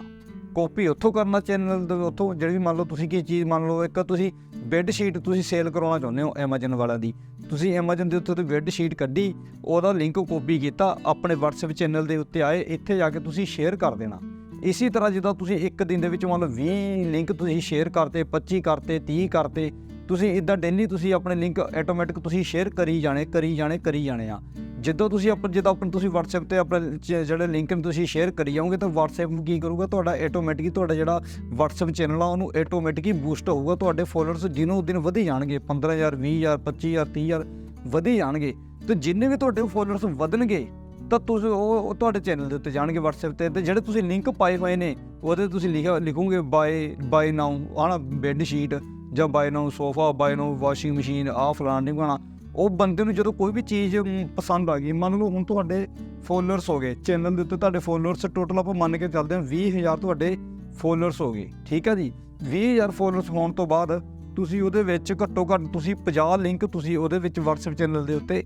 ਕਾਪੀ ਉੱਥੋਂ ਕਰਨਾ ਚੈਨਲ ਦੇ ਉੱਥੋਂ ਜਿਹੜੀ ਮੰਨ ਲਓ ਤੁਸੀਂ ਕੀ ਚੀਜ਼ ਮੰਨ ਲਓ ਇੱਕ ਤੁਸੀਂ ਬੈੱਡ ਸ਼ੀਟ ਤੁਸੀਂ ਸੇਲ ਕਰਾਉਣਾ ਚਾਹੁੰਦੇ ਹੋ Amazon ਵਾਲਿਆਂ ਦੀ, ਤੁਸੀਂ Amazon ਦੇ ਉੱਤੇ ਤੋਂ ਬੈੱਡ ਸ਼ੀਟ ਕੱਢੀ, ਉਹਦਾ ਲਿੰਕ ਕਾਪੀ ਕੀਤਾ, ਆਪਣੇ WhatsApp ਚੈਨਲ ਦੇ ਉੱਤੇ ਆਏ, ਇੱਥੇ ਜਾ ਕੇ ਤੁਸੀਂ ਸ਼ੇਅਰ ਕਰ ਦੇਣਾ। ਇਸੇ ਤਰ੍ਹਾਂ ਜਿੱਦਾਂ ਤੁਸੀਂ ਇੱਕ ਦਿਨ ਦੇ ਵਿੱਚ ਮੰਨ ਲਓ 20 ਲਿੰਕ ਤੁਸੀਂ ਸ਼ੇਅਰ ਕਰਤੇ 25 ਕਰਤੇ 30 ਕਰਤੇ, ਤੁਸੀਂ ਇਦਾਂ ਡੇਲੀ ਤੁਸੀਂ ਆਪਣੇ ਲਿੰਕ ਆਟੋਮੈਟਿਕ ਤੁਸੀਂ ਸ਼ੇਅਰ ਕਰੀ ਜਾਣੇ ਕਰੀ ਜਾਣੇ ਕਰੀ ਜਾਣੇ ਆ। ਜਦੋਂ ਤੁਸੀਂ ਆਪਣ ਜਦੋਂ ਆਪਣ ਤੁਸੀਂ WhatsApp ਤੇ ਆਪਣੇ ਚ- ਜਿਹੜੇ ਲਿੰਕ ਨੂੰ ਤੁਸੀਂ ਸ਼ੇਅਰ ਕਰੀ ਜਾਓਗੇ ਤਾਂ WhatsApp ਕੀ ਕਰੂਗਾ? ਤੁਹਾਡਾ ਆਟੋਮੈਟਿਕ ਤੁਹਾਡਾ ਜਿਹੜਾ WhatsApp ਚੈਨਲ ਆ, ਉਹਨੂੰ ਆਟੋਮੈਟਿਕ ਬੂਸਟ ਹੋਊਗਾ। ਤੁਹਾਡੇ ਫੋਲੋਅਰਸ ਦਿਨੋਂ ਦਿਨ ਵਧੀ ਜਾਣਗੇ। 15000 20000 25000 30000 ਵਧੀ ਜਾਣਗੇ। ਤੇ ਜਿੰਨੇ ਵੀ ਤੁਹਾਡੇ ਫੋਲੋਅਰਸ ਵਧਣਗੇ, ਤਾਂ ਤੁਸੀਂ ਉਹ ਤੁਹਾਡੇ ਚੈਨਲ ਦੇ ਉੱਤੇ ਜਾਣਗੇ WhatsApp ਤੇ। ਤੇ ਜਿਹੜੇ ਤੁਸੀਂ ਲਿੰਕ ਪਾਏ ਹੋਏ ਨੇ, ਉਹਦੇ ਤੇ ਤੁਸੀਂ ਲਿਖਿਆ ਲਿਖੋਗੇ ਬਾਏ ਬਾਏ ਨਾਓ ਆਣਾ ਬੈੱਡ ਸ਼ੀਟ ਜਾਂ buy now sofa buy now washing machine ਆ ਫਲਾਣ ਨਹੀਂ ਬਣਾ। ਉਹ ਬੰਦੇ ਨੂੰ ਜਦੋਂ ਕੋਈ ਵੀ ਚੀਜ਼ ਪਸੰਦ ਆ ਗਈ, ਮੰਨ ਲਓ ਹੁਣ ਤੁਹਾਡੇ ਫੋਲੋਅਰਸ ਹੋ ਗਏ ਚੈਨਲ ਦੇ ਉੱਤੇ ਤੁਹਾਡੇ ਫੋਲੋਅਰਸ ਟੋਟਲ ਆਪਾਂ ਮੰਨ ਕੇ ਚੱਲਦੇ ਹਾਂ 20000 ਤੁਹਾਡੇ ਫੋਲੋਅਰਸ ਹੋ ਗਏ, ਠੀਕ ਹੈ ਜੀ? 20000 ਫੋਲੋਅਰਸ ਹੋਣ ਤੋਂ ਬਾਅਦ ਤੁਸੀਂ ਉਹਦੇ ਵਿੱਚ ਘੱਟੋ ਘੱਟ ਤੁਸੀਂ 50 ਲਿੰਕ ਤੁਸੀਂ ਉਹਦੇ ਵਿੱਚ WhatsApp ਚੈਨਲ ਦੇ ਉੱਤੇ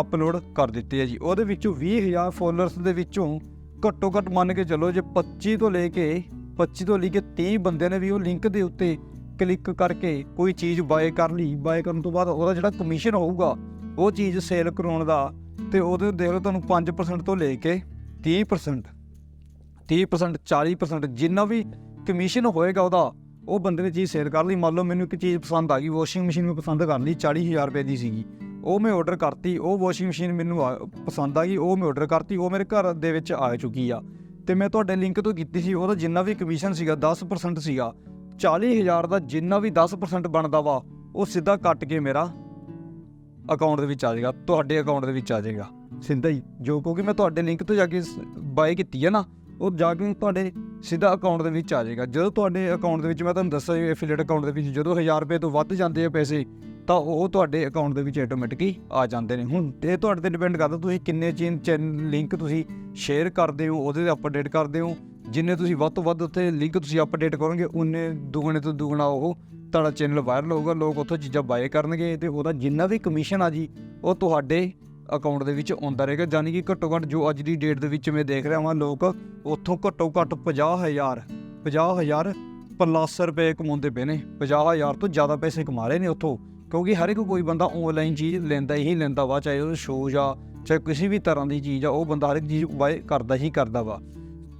ਅਪਲੋਡ ਕਰ ਦਿੱਤੇ ਆ ਜੀ। ਉਹਦੇ ਵਿੱਚੋਂ 20000 ਫੋਲੋਅਰਸ ਦੇ ਵਿੱਚੋਂ ਘੱਟੋ ਘੱਟ ਮੰਨ ਕੇ ਚੱਲੋ ਜੇ 25 ਤੋਂ ਲੈ ਕੇ 25 ਤੋਂ ਲੈ ਕੇ 30 ਬੰਦਿਆਂ ਨੇ ਵੀ ਉਹ ਲਿੰਕ ਦੇ ਉੱਤੇ ਕਲਿੱਕ ਕਰਕੇ ਕੋਈ ਚੀਜ਼ ਬਾਏ ਕਰ ਲਈ ਬਾਏ ਕਰਨ ਤੋਂ ਬਾਅਦ ਉਹਦਾ ਜਿਹੜਾ ਕਮਿਸ਼ਨ ਹੋਊਗਾ, ਉਹ ਚੀਜ਼ ਸੇਲ ਕਰਾਉਣ ਦਾ ਤੇ ਉਹਦੇ ਦੇਖ ਲਓ ਤੁਹਾਨੂੰ 5% ਤੋਂ ਲੈ ਕੇ 30% 30% 40% ਜਿੰਨਾ ਵੀ ਕਮਿਸ਼ਨ ਹੋਏਗਾ ਉਹਦਾ, ਉਹ ਬੰਦੇ ਨੇ ਚੀਜ਼ ਸੇਲ ਕਰ ਲਈ। ਮੰਨ ਲਓ ਮੈਨੂੰ ਇੱਕ ਚੀਜ਼ ਪਸੰਦ ਆ ਗਈ ਵਾਸ਼ਿੰਗ ਮਸ਼ੀਨ ਮੈਂ ਪਸੰਦ ਕਰ ਲਈ 40000 ਰੁਪਏ ਦੀ ਸੀਗੀ। ਉਹ ਮੈਂ ਆਰਡਰ ਕਰਤੀ, ਉਹ ਵਾਸ਼ਿੰਗ ਮਸ਼ੀਨ ਮੈਨੂੰ ਆ- ਪਸੰਦ ਆ ਗਈ, ਉਹ ਮੈਂ ਆਰਡਰ ਕਰਤੀ, ਉਹ ਮੇਰੇ ਘਰ ਦੇ ਵਿੱਚ ਆ ਚੁੱਕੀ ਆ। ਤੇ ਮੈਂ ਤੁਹਾਡੇ ਲਿੰਕ ਤੋਂ ਕੀਤੀ ਸੀ, ਉਹਦਾ ਜਿੰਨਾ ਵੀ ਕਮਿਸ਼ਨ ਸੀਗਾ 10% ਸੀਗਾ। 40000 ਦਾ ਜਿੰਨਾ ਵੀ 10% ਬਣਦਾ ਵਾ, ਉਹ ਸਿੱਧਾ ਕੱਟ ਕੇ ਮੇਰਾ ਅਕਾਊਂਟ ਦੇ ਵਿੱਚ ਆ ਜਾਏਗਾ, ਤੁਹਾਡੇ ਅਕਾਊਂਟ ਦੇ ਵਿੱਚ ਆ ਜਾਏਗਾ। ਸਿੱਧਾ ਹੀ ਜੋ ਕਿਉਂਕਿ ਮੈਂ ਤੁਹਾਡੇ ਲਿੰਕ ਤੋਂ ਜਾ ਕੇ ਬਾਏ ਕੀਤੀ ਹੈ ਨਾ, ਉਹ ਜਾ ਕੇ ਤੁਹਾਡੇ ਸਿੱਧਾ ਅਕਾਊਂਟ ਦੇ ਵਿੱਚ ਆ ਜਾਏਗਾ। ਜਦੋਂ ਤੁਹਾਡੇ ਅਕਾਊਂਟ ਦੇ ਵਿੱਚ, ਮੈਂ ਤੁਹਾਨੂੰ ਦੱਸਿਆ ਐਫੀਲੀਏਟ ਅਕਾਊਂਟ ਦੇ ਵਿੱਚ ਜਦੋਂ 1000 ਰੁਪਏ ਤੋਂ ਵੱਧ ਜਾਂਦੇ ਆ ਪੈਸੇ, ਤਾਂ ਉਹ ਤੁਹਾਡੇ ਅਕਾਊਂਟ ਦੇ ਵਿੱਚ ਆਟੋਮੈਟਿਕਲੀ ਆ ਜਾਂਦੇ ਨੇ। ਹੁਣ ਇਹ ਤੁਹਾਡੇ ਤੇ ਡਿਪੈਂਡ ਕਰਦਾ ਤੁਸੀਂ ਕਿੰਨੇ ਚੇਨ ਚੈਨ ਲਿੰਕ ਤੁਸੀਂ ਸ਼ੇਅਰ ਕਰਦੇ ਹੋ, ਉਹਦੇ ਤੇ ਅਪਡੇਟ ਕਰਦੇ ਹੋ ਜਿੰਨੇ ਤੁਸੀਂ ਵੱਧ ਤੋਂ ਵੱਧ ਉੱਥੇ ਲਿੰਕ ਤੁਸੀਂ ਅਪਡੇਟ ਕਰੋਗੇ, ਉਨੇ ਦੁਗਣੇ ਤੋਂ ਦੁਗਣਾ ਉਹ ਤੁਹਾਡਾ ਚੈਨਲ ਵਾਇਰਲ ਹੋਊਗਾ, ਲੋਕ ਉੱਥੋਂ ਚੀਜ਼ਾਂ ਬਾਏ ਕਰਨਗੇ ਤੇ ਉਹਦਾ ਜਿੰਨਾ ਵੀ ਕਮਿਸ਼ਨ ਆ ਜੀ, ਉਹ ਤੁਹਾਡੇ ਅਕਾਊਂਟ ਦੇ ਵਿੱਚ ਆਉਂਦਾ ਰਹੇਗਾ। ਯਾਨੀ ਕਿ ਘੱਟੋ ਘੱਟ ਜੋ ਅੱਜ ਦੀ ਡੇਟ ਦੇ ਵਿੱਚ ਮੈਂ ਦੇਖ ਰਿਹਾ ਹਾਂ ਲੋਕ ਉੱਥੋਂ ਘੱਟੋ ਘੱਟ 50000 50000 ਪਲੱਸ ਰੁਪਏ ਕਮਾਉਂਦੇ ਪਏ ਨੇ। 50000 ਤੋਂ ਜ਼ਿਆਦਾ ਪੈਸੇ ਕਮਾ ਰਹੇ ਨੇ ਉੱਥੋਂ। ਕਿਉਂਕਿ ਹਰ ਇੱਕ ਕੋਈ ਬੰਦਾ ਆਨਲਾਈਨ ਚੀਜ਼ ਲੈਂਦਾ ਹੀ ਲੈਂਦਾ ਵਾ, ਚਾਹੇ ਉਹ ਸ਼ੋਜ਼ ਆ, ਚਾਹੇ ਕਿਸੇ ਵੀ ਤਰ੍ਹਾਂ ਦੀ ਚੀਜ਼ ਆ, ਉਹ ਬੰਦਾ ਹਰ ਇੱਕ ਚੀਜ਼ ਬਾਏ ਕਰਦਾ ਹੀ ਕਰਦਾ ਵਾ।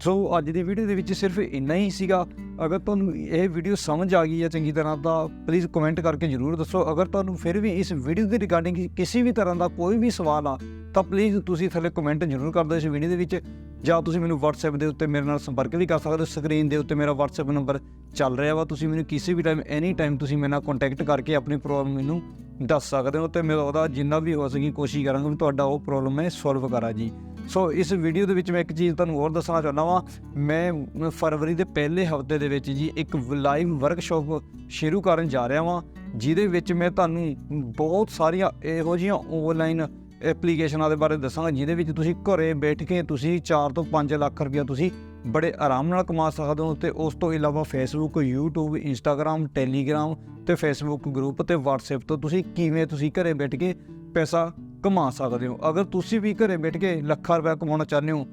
ਸੋ ਅੱਜ ਦੀ ਵੀਡੀਓ ਦੇ ਵਿੱਚ ਸਿਰਫ ਇੰਨਾ ਹੀ ਸੀਗਾ। ਅਗਰ ਤੁਹਾਨੂੰ ਇਹ ਵੀਡੀਓ ਸਮਝ ਆ ਗਈ ਹੈ ਚੰਗੀ ਤਰ੍ਹਾਂ, ਤਾਂ ਪਲੀਜ਼ ਕਮੈਂਟ ਕਰਕੇ ਜਰੂਰ ਦੱਸੋ। ਅਗਰ ਤੁਹਾਨੂੰ ਫਿਰ ਵੀ ਇਸ ਵੀਡੀਓ ਦੇ ਰਿਗਾਰਡਿੰਗ ਕਿਸੇ ਵੀ ਤਰ੍ਹਾਂ ਦਾ ਕੋਈ ਵੀ ਸਵਾਲ ਆ, ਤਾਂ ਪਲੀਜ਼ ਤੁਸੀਂ ਥੱਲੇ ਕਮੈਂਟ ਜਰੂਰ ਕਰ ਦਿਓ ਇਸ ਵੀਡੀਓ ਦੇ ਵਿੱਚ। ਜਾਂ ਤੁਸੀਂ ਮੈਨੂੰ WhatsApp ਦੇ ਉੱਤੇ ਮੇਰੇ ਨਾਲ ਸੰਪਰਕ ਵੀ ਕਰ ਸਕਦੇ ਹੋ ਸਕਰੀਨ ਦੇ ਉੱਤੇ ਮੇਰਾ WhatsApp ਨੰਬਰ ਚੱਲ ਰਿਹਾ ਵਾ, ਤੁਸੀਂ ਮੈਨੂੰ ਕਿਸੇ ਵੀ ਟਾਈਮ ਐਨੀ ਟਾਈਮ ਤੁਸੀਂ ਮੇਰੇ ਨਾਲ ਕੰਟੈਕਟ ਕਰਕੇ ਆਪਣੀ ਪ੍ਰੋਬਲਮ ਮੈਨੂੰ ਦੱਸ ਸਕਦੇ ਹੋ ਤੇ ਮੈਂ ਉਹਦਾ ਜਿੰਨਾ ਵੀ ਹੋ ਸਕੀ ਕੋਸ਼ਿਸ਼ ਕਰਾਂਗਾ ਵੀ ਤੁਹਾਡਾ ਉਹ ਪ੍ਰੋਬਲਮ ਮੈਂ ਸੋਲਵ ਕਰਾਂ ਜੀ। ਸੋ ਇਸ ਵੀਡੀਓ ਦੇ ਵਿੱਚ ਮੈਂ ਇੱਕ ਚੀਜ਼ ਤੁਹਾਨੂੰ ਹੋਰ ਦੱਸਣਾ ਚਾਹੁੰਦਾ ਵਾਂ, ਮੈਂ ਫਰਵਰੀ ਦੇ ਪਹਿਲੇ ਹਫ਼ਤੇ ਦੇ ਵਿੱਚ ਜੀ ਇੱਕ ਲਾਈਵ ਵਰਕਸ਼ਾਪ ਸ਼ੁਰੂ ਕਰਨ ਜਾ ਰਿਹਾ ਵਾਂ, ਜਿਹਦੇ ਵਿੱਚ ਮੈਂ ਤੁਹਾਨੂੰ ਬਹੁਤ ਸਾਰੀਆਂ ਇਹੋ ਜਿਹੀਆਂ ਆਨਲਾਈਨ ਐਪਲੀਕੇਸ਼ਨਾਂ ਦੇ ਬਾਰੇ ਦੱਸਾਂਗਾ, ਜਿਹਦੇ ਵਿੱਚ ਤੁਸੀਂ ਘਰੇ ਬੈਠ ਕੇ ਤੁਸੀਂ 4 ਤੋਂ 5 ਲੱਖ ਰੁਪਇਆ ਤੁਸੀਂ ਬੜੇ ਆਰਾਮ ਨਾਲ ਕਮਾ ਸਕਦੇ ਹੋ ਤੇ ਉਸ ਤੋਂ ਇਲਾਵਾ ਫੇਸਬੁੱਕ YouTube, Instagram, Telegram ਤੇ ਫੇਸਬੁੱਕ ਗਰੁੱਪ ਤੇ WhatsApp ਤੋਂ ਤੁਸੀਂ ਕਿਵੇਂ ਤੁਸੀਂ ਘਰੇ ਬੈਠ ਕੇ ਪੈਸਾ ਕਮਾ ਸਕਦੇ ਹੋ? ਅਗਰ ਤੁਸੀਂ ਵੀ ਘਰੇ ਬੈਠ ਕੇ ਲੱਖਾਂ ਰੁਪਏ ਕਮਾਉਣਾ ਚਾਹੁੰਦੇ ਹੋ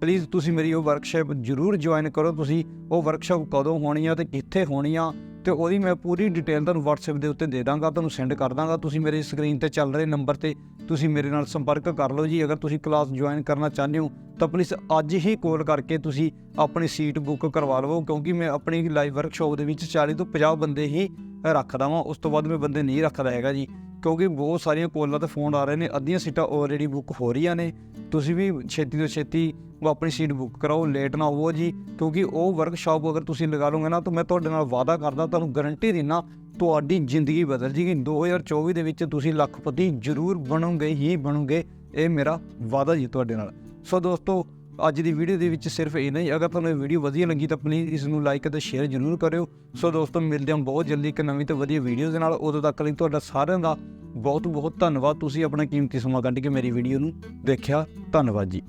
ਪਲੀਜ਼ ਤੁਸੀਂ ਮੇਰੀ ਉਹ ਵਰਕਸ਼ਾਪ ਜਰੂਰ ਜੁਆਇਨ ਕਰੋ, ਤੁਸੀਂ ਉਹ ਵਰਕਸ਼ਾਪ ਕਦੋਂ ਹੋਣੀ ਆ ਤੇ ਕਿੱਥੇ ਹੋਣੀ ਆ ਤੇ ਉਹਦੀ ਮੈਂ ਪੂਰੀ ਡਿਟੇਲ ਤੁਹਾਨੂੰ WhatsApp ਦੇ ਉੱਤੇ ਦੇ ਦਾਂਗਾ, ਤੁਹਾਨੂੰ ਸੈਂਡ ਕਰ ਦਾਂਗਾ, ਤੁਸੀਂ ਮੇਰੇ ਸਕਰੀਨ ਤੇ ਚੱਲ ਰਹੇ ਨੰਬਰ ਤੇ ਤੁਸੀਂ ਮੇਰੇ ਨਾਲ ਸੰਪਰਕ ਕਰ ਲਓ ਜੀ। ਅਗਰ ਤੁਸੀਂ ਕਲਾਸ ਜੁਆਇਨ ਕਰਨਾ ਚਾਹੁੰਦੇ ਹੋ, ਤਾਂ ਪਲੀਜ਼ ਅੱਜ ਹੀ ਕਾਲ ਕਰਕੇ ਤੁਸੀਂ ਆਪਣੀ ਸੀਟ ਬੁੱਕ ਕਰਵਾ ਲਵੋ, ਕਿਉਂਕਿ ਮੈਂ ਆਪਣੀ ਲਾਈਵ ਵਰਕਸ਼ਾਪ ਦੇ ਵਿੱਚ 40 ਤੋਂ 50 ਬੰਦੇ ਹੀ ਰੱਖਦਾ ਵਾਂ। ਉਸ ਤੋਂ ਬਾਅਦ ਮੈਂ ਬੰਦੇ ਨਹੀਂ ਰੱਖਦਾ ਹੈਗਾ ਜੀ, ਕਿਉਂਕਿ ਬਹੁਤ ਸਾਰੀਆਂ ਕੋਲਾਂ ਤੇ ਫੋਨ ਆ ਰਹੇ ਨੇ, ਅੱਧੀਆਂ ਸੀਟਾਂ ਆਲਰੇਡੀ ਬੁੱਕ ਹੋ ਰਹੀਆਂ ਨੇ। ਤੁਸੀਂ ਵੀ ਛੇਤੀ ਤੋਂ ਛੇਤੀ ਉਹ ਆਪਣੀ ਸੀਟ ਬੁੱਕ ਕਰਾਓ ਲੇਟ ਨਾ ਹੋਵੋ ਜੀ, ਕਿਉਂਕਿ ਉਹ ਵਰਕਸ਼ਾਪ ਅਗਰ ਤੁਸੀਂ ਲਗਾ ਲਓਗੇ ਨਾ, ਤਾਂ ਮੈਂ ਤੁਹਾਡੇ ਨਾਲ ਵਾਅਦਾ ਕਰਦਾ, ਤੁਹਾਨੂੰ ਗਾਰੰਟੀ ਦਿੰਦਾ ਤੁਹਾਡੀ ਜ਼ਿੰਦਗੀ ਬਦਲ ਜੇਗੀ। 2024 ਦੇ ਵਿੱਚ ਤੁਸੀਂ ਲੱਖਪਤੀ ਜ਼ਰੂਰ ਬਣੋਗੇ, ਹੀ ਬਣੋਗੇ। ਇਹ ਮੇਰਾ ਵਾਅਦਾ ਜੀ ਤੁਹਾਡੇ ਨਾਲ। ਸੋ ਦੋਸਤੋ, ਅੱਜ ਦੀ ਵੀਡੀਓ ਦੇ ਵਿੱਚ ਸਿਰਫ ਇਹ ਨਹੀਂ ਅਗਰ ਤੁਹਾਨੂੰ ਇਹ ਵੀਡੀਓ ਵਧੀਆ ਲੱਗੀ ਤਾਂ ਪਲੀਜ਼ ਇਸ ਨੂੰ ਲਾਈਕ ਅਤੇ ਸ਼ੇਅਰ ਜ਼ਰੂਰ ਕਰਿਓ। ਸੋ ਦੋਸਤੋ, ਮਿਲਦੇ ਹਾਂ ਬਹੁਤ ਜਲਦੀ ਇੱਕ ਨਵੀਂ ਤੇ ਵਧੀਆ ਵੀਡੀਓ ਦੇ ਨਾਲ। ਉਦੋਂ ਤੱਕ ਲਈ ਤੁਹਾਡਾ ਸਾਰਿਆਂ ਦਾ ਬਹੁਤ ਬਹੁਤ ਧੰਨਵਾਦ। ਤੁਸੀਂ ਆਪਣਾ ਕੀਮਤੀ ਸਮਾਂ ਕੱਢ ਕੇ ਮੇਰੀ ਵੀਡੀਓ ਨੂੰ ਦੇਖਿਆ। ਧੰਨਵਾਦ ਜੀ।